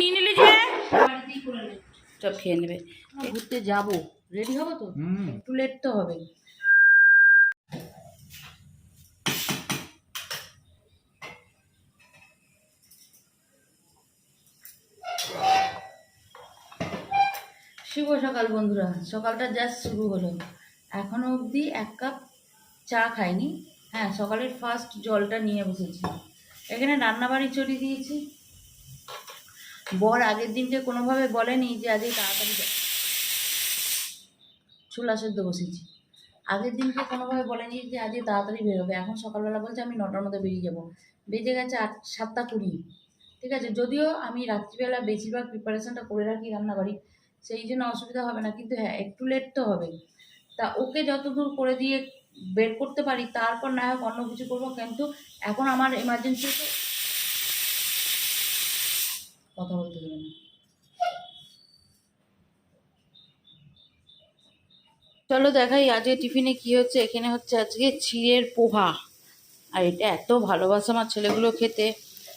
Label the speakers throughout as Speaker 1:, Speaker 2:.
Speaker 1: নিয়ে নিলি যে? সব খেয়ে নেবে।
Speaker 2: ঘুরতে যাব। রেডি হবে তো? একটু লেট তো হবে শুভ সকাল বন্ধুরা। সকালটা জাস্ট শুরু হলো। এখনও অবধি এক কাপ চা খাইনি। হ্যাঁ সকালের ফার্স্ট জলটা নিয়ে বসেছি। এখানে রান্নাবাড়ি চড়িয়ে দিয়েছি। বর আগের দিনকে কোনোভাবে বলেনি যে আজকে তাড়াতাড়ি ছোলা সেদ্ধ বসেছি। আগের দিনকে কোনোভাবে বলেনি যে আজকে তাড়াতাড়ি বেরোবে। এখন সকালবেলা বলছে, আমি নটার মধ্যে বেরিয়ে যাব। বেজে গেছে আট, সাতটা কুড়ি। ঠিক আছে, যদিও আমি রাত্রিবেলা বেশিরভাগ প্রিপারেশনটা করে রাখি রান্নাবাড়ি, সেই জন্য অসুবিধা হবে না, কিন্তু হ্যাঁ একটু লেট তো হবে। তা ওকে যতদূর করে দিয়ে বের করতে পারি, তারপর না হোক অন্য কিছু করব, কিন্তু এখন আমার এমার্জেন্সি কথা বলতে দেবে না চলো দেখাই আজকে টিফিনে কি হচ্ছে। এখানে হচ্ছে আজকে চিড়ের পোহা। আর এটা এত ভালোবাসা আমার ছেলেগুলো খেতে।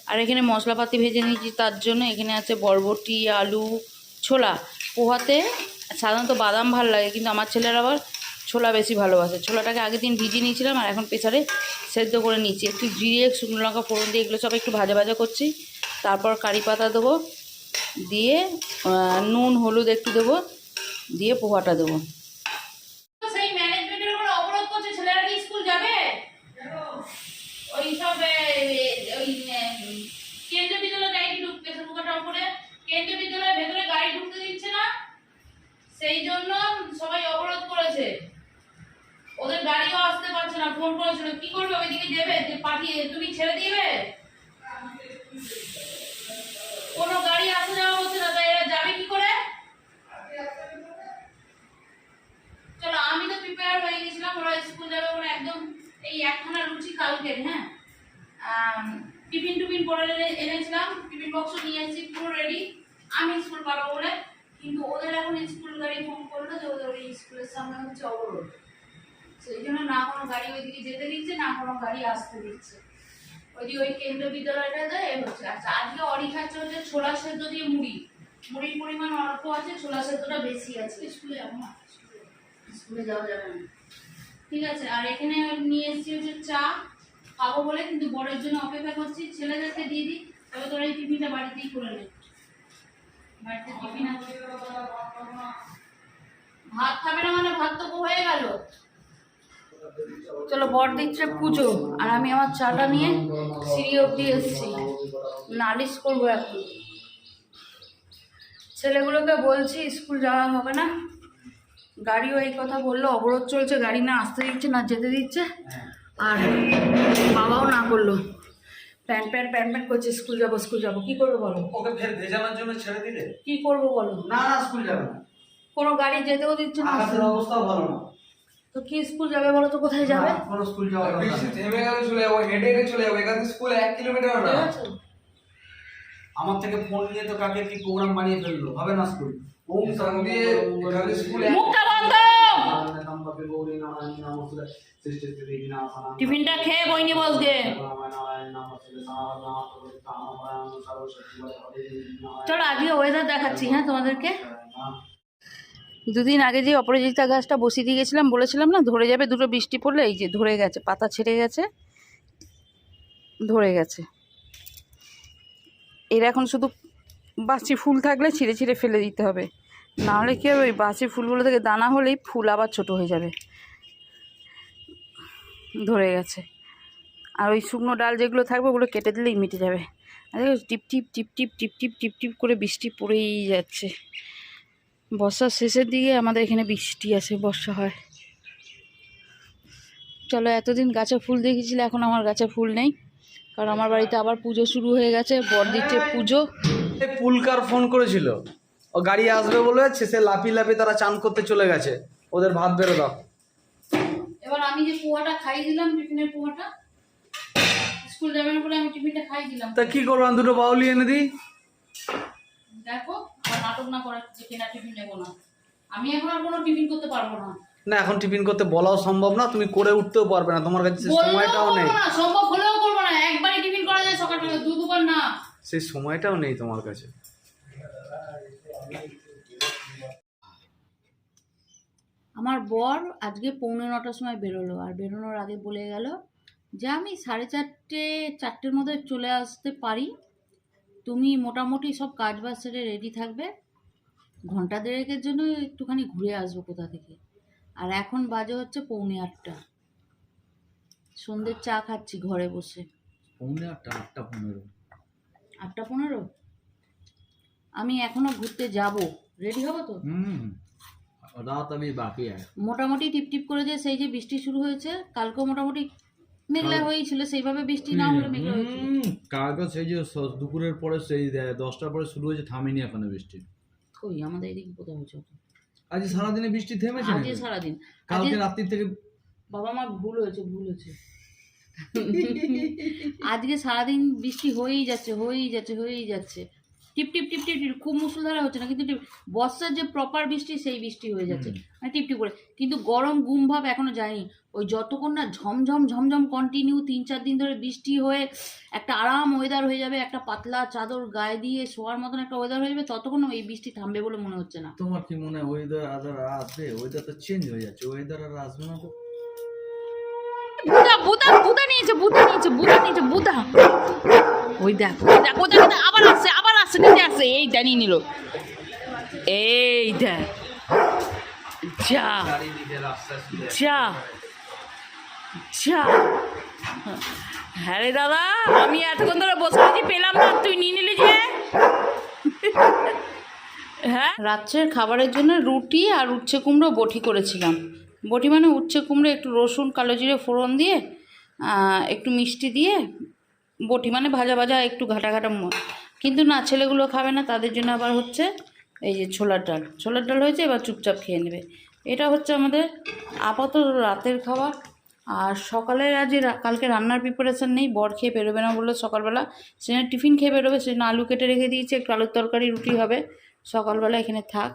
Speaker 2: আর এখানে মশলাপাতি ভেজে নিয়েছি তার জন্য। এখানে আছে বরবটি, আলু, ছোলা। পোহাতে সাধারণত বাদাম ভালো লাগে, কিন্তু আমার ছেলের আবার ছোলা বেশি ভালোবাসে। ছোলাটাকে আগের দিন ভিজিয়ে নিয়েছিলাম আর এখন প্রেসারে সেদ্ধ করে নিচ্ছি একটু জিরে, শুকনো লঙ্কা, ফোড়ন দিয়ে এগুলো সব একটু ভাজা ভাজা করছি। তারপর কারি পাতা দেবো। দিয়ে নুন, হলুদ একটু দেবো। দিয়ে পোহাটা দেবো সেই ম্যানেজমেন্টের উপর অবরোধ করছে ছেলেরা কি স্কুল যাবে ওই সব এ, এ, ওই এ, কেন্দ্রীয় বিদ্যালয়ে গাড়ি ঢুকতে ঢুকাটার উপরে কেন্দ্রীয় বিদ্যালয়ের ভেতরে গাড়ি ঢুকতে দিচ্ছে না সেই জন্য সবাই করেছে ওদের গাড়িও আসতে পারছে না ফোন করেছিল, কি করবে ওইদিকে যে পাঠিয়ে, তুমি ছেড়ে দিবে? কোনো গাড়ি আসা যাওয়া হচ্ছে না, তাই এরা যাবে কি করে? চলো, আমি তো প্রিপেয়ার হয়ে গেছিলাম, ওরা স্কুল যাবে বলে একদম এই একখানা রুচি কালকের হ্যাঁ? টিফিন টুফিন করে এনেছিলাম, টিফিন বক্স নিয়ে এসেছি, পুরো রেডি আমি স্কুল পাবো বলে কিন্তু ওদের এখন স্কুল গাড়ি ফোন করল যে ওদের ওই স্কুলের সামনে হচ্ছে অবরোধ। সেই জন্য না কোনো গাড়ি ওইদিকে যেতে দিচ্ছে না কোনো গাড়ি আসতে দিচ্ছে। ওইদিকে ওই কেন্দ্রীয় বিদ্যালয়টাতে এ হচ্ছে। আচ্ছা আজকে অরি খাচ্ছে হচ্ছে ছোলা সেদ্ধ দিয়ে মুড়ি। মুড়ির পরিমাণ অল্প আছে ছোলা সেদ্ধটা বেশি আছে। স্কুলে যাব না। স্কুলে যাওয়া যাবে না। ঠিক আছে আর এখানে নিয়ে এসেছি হচ্ছে চা। খাব বলে কিন্তু বড়ের জন্য অপেক্ষা করছি। ছেলেদেরকে দিয়ে দিই তবে তোরা এই টিফিনটা বাড়িতেই করে নে ভাত খাবে না মানে ভাত তো হয়ে গেল। চলো বর দিচ্ছে পুজো, আর আমি আমার চাটা নিয়ে সিঁড়ি অব্দি এসেছি। নালিশ করব এখন। ছেলেগুলোকে বলছি, স্কুল যাওয়া হবে না। গাড়িও এই কথা বলল, অবরোধ চলছে, গাড়ি না আসতে দিচ্ছে না যেতে দিচ্ছে। আর বাবাও না করল। প্যান্ট প্যান্ট প্যান্ট প্যান্ট করছে স্কুল যাব স্কুল যাব। কি করব বলো?
Speaker 3: ওকে ফের ভেজানোর জন্য ছেড়ে দিলে?
Speaker 2: কি করব বলো?
Speaker 3: না না স্কুল যাবে না।
Speaker 2: কোনো গাড়ি যেতেও দিচ্ছে না।
Speaker 3: আকাশের অবস্থাও ভালো না।
Speaker 2: তো কি স্কুল যাবে বলো তো কোথায় যাবে?
Speaker 3: কোনো স্কুল যাওয়া দরকার
Speaker 4: বৃষ্টি। থেমে গেলে চলে যাব হেঁটে হেঁটে চলে যাব। এখান থেকে স্কুল এক কিলোমিটার না।
Speaker 3: আমার থেকে ফোন নিয়ে তো কাকে কি প্রোগ্রাম বানিয়ে ফেলল? হবে না স্কুল? ওম
Speaker 4: দিয়ে স্কুল এক-
Speaker 2: মুখটা বন্ধ! টিফিনটা খেয়ে বই বসবে চলো, আজকে ওয়েদার দেখাচ্ছি হ্যাঁ তোমাদেরকে? দুদিন আগে যে অপরাজিতা গাছটা বসিয়ে দিয়ে গেছিলাম, বলেছিলাম না, ধরে যাবে দুটো বৃষ্টি পড়লে, এই যে ধরে গেছে, পাতা ছেড়ে গেছে, ধরে গেছে। এর এখন শুধু বাসি ফুল থাকলে ছিঁড়ে ছিঁড়ে ফেলে দিতে হবে। নাহলে কি হবে? ওই বাসি ফুলগুলো থেকে দানা হলেই ফুল আবার ছোট হয়ে যাবে। ধরে গেছে। আর ওই শুকনো ডাল যেগুলো থাকবে, ওগুলো কেটে দিলেই মিটে যাবে। টিপ টিপ টিপ টিপ টিপ টিপ টিপ টিপ করে বৃষ্টি পড়েই যাচ্ছে। বর্ষার শেষের দিকে আমাদের এখানে বৃষ্টি আছে বর্ষা হয়। চলো, এতদিন গাছে ফুল দেখেছিলে, এখন আমার গাছে ফুল নেই। কারণ আমার বাড়িতে আবার পুজো শুরু হয়ে গেছে, বর দিচ্ছে পুজো।
Speaker 3: ফুলকার ফোন করেছিল। ও গাড়ি আসবে বলে সে লাফি লাফি তারা চান করতে চলে গেছে। ওদের ভাত বেরো দাও।
Speaker 2: এবার আমি যে পোহাটা খাই দিলাম টিফিনের পোহাটা স্কুল যাবে না বলে আমি টিফিনটা খাই দিলাম।
Speaker 3: তা কি করব? দুটো বাউলি এনে দিই।
Speaker 2: দেখো আর নাটক না করার যে কেনা টিফিন নেব না। আমি এখন আর কোনো টিফিন করতে পারব না।
Speaker 3: না এখন টিফিন করতে বলাও সম্ভব না তুমি করে উঠতেও পারবে না। তোমার কাছে সময়টাও নেই।
Speaker 2: না সম্ভব হলেও করব না। একবারই টিফিন করা যায় সকালবেলা দু দুবার না।
Speaker 3: সেই সময়টাও নেই তোমার কাছে।
Speaker 2: আমার বর আজকে পৌনে নটার সময় বেরোলো আর বেরোনোর আগে বলে গেল যে আমি সাড়ে চারটে চারটের মধ্যে চলে আসতে পারি। তুমি মোটামুটি সব কাজ বাজ সেরে রেডি থাকবে। ঘণ্টা দেড়েকের জন্য একটুখানি ঘুরে আসব কোথা থেকে। আর এখন বাজে হচ্ছে পৌনে আটটা। সন্ধ্যের চা খাচ্ছি ঘরে বসে।
Speaker 3: পৌনে আটটা আটটা পনেরো।
Speaker 2: আটটা পনেরো? আমি এখনও ঘুরতে যাব। রেডি হব তো?
Speaker 3: হুম। রাত আমি বাকি
Speaker 2: মোটামুটি টিপ টিপ করে যে সেই যে বৃষ্টি শুরু হয়েছে কালকেও মোটামুটি মেঘলা হয়েই ছিল সেইভাবে বৃষ্টি না হলে মেঘলা হয়েছিল।
Speaker 1: কালকে সেই যে দুপুরের পরে সেই দশটার পরে শুরু হয়েছে থামেনি এখনও বৃষ্টি।
Speaker 2: কই আমাদের এদিকে কোথাও হচ্ছে
Speaker 1: আজ সারাদিনে বৃষ্টি থেমেছে নাকি?
Speaker 2: সারাদিন।
Speaker 1: কালকে রাত্রি থেকে
Speaker 2: বাবা মা ভুল হয়েছে ভুল হয়েছে। আজকে সারাদিন বৃষ্টি হয়েই যাচ্ছে হয়েই যাচ্ছে হয়েই যাচ্ছে। টিপ টিপ টিপ টিপ টিপ খুব মুসুলধারা হচ্ছে না কিন্তু বর্ষার যে প্রপার বৃষ্টি সেই বৃষ্টি হয়ে যাচ্ছে মানে টিপ টিপ করে। কিন্তু গরম গুম ভাব এখনও যায়নি। ওই যতক্ষণ না ঝমঝম ঝমঝম কন্টিনিউ তিন চার দিন ধরে বৃষ্টি হয়ে একটা আরাম ওয়েদার হয়ে যাবে একটা পাতলা চাদর গায়ে দিয়ে শোয়ার মতন একটা ওয়েদার হয়ে যাবে ততক্ষণ এই বৃষ্টি থামবে বলে মনে হচ্ছে না।
Speaker 1: তোমার কি মনে হয় ওয়েদার আদার আসবে ওয়েদার তো চেঞ্জ হয়ে যাচ্ছে। ওয়েদার আর আসবে না তো?
Speaker 2: বুদা বুদা নিয়েছে বুদা নিয়েছে বুদা নিয়েছে, বুদা। ওই দেখো ওই দেখো ওই দেখো আবার আসছে আবার আসছে নিচে আসছে, এই দাঁড়িয়ে নিল। এই দেখ। যা যা যা। হ্যাঁ রে দাদা, আমি এতক্ষণ ধরে বসে আছি পেলাম না, তুই নিয়ে নিলি যে। হ্যাঁ? রাত্রের খাবারের জন্য রুটি আর উচ্ছে কুমড়ো বটি করেছিলাম। বটি মানে উচ্ছে কুমড়ো, একটু রসুন, কালো জিরে, ফোড়ন দিয়ে একটু মিষ্টি দিয়ে বটি মানে ভাজা ভাজা একটু ঘাটা ঘাটা কিন্তু না, ছেলেগুলো খাবে না, তাদের জন্য আবার হচ্ছে এই যে ছোলার ডাল। ছোলার ডাল হয়েছে, এবার চুপচাপ খেয়ে নেবে। এটা হচ্ছে আমাদের আপাতত রাতের খাবার। আর সকালে আজ কালকে রান্নার প্রিপারেশান নেই, বর খেয়ে বেরোবে না বললে সকালবেলা। সেখানে টিফিন খেয়ে বেরোবে, সেজন্য আলু কেটে রেখে দিয়েছি, একটু আলুর তরকারি, রুটি হবে। সকালবেলা এখানে থাক।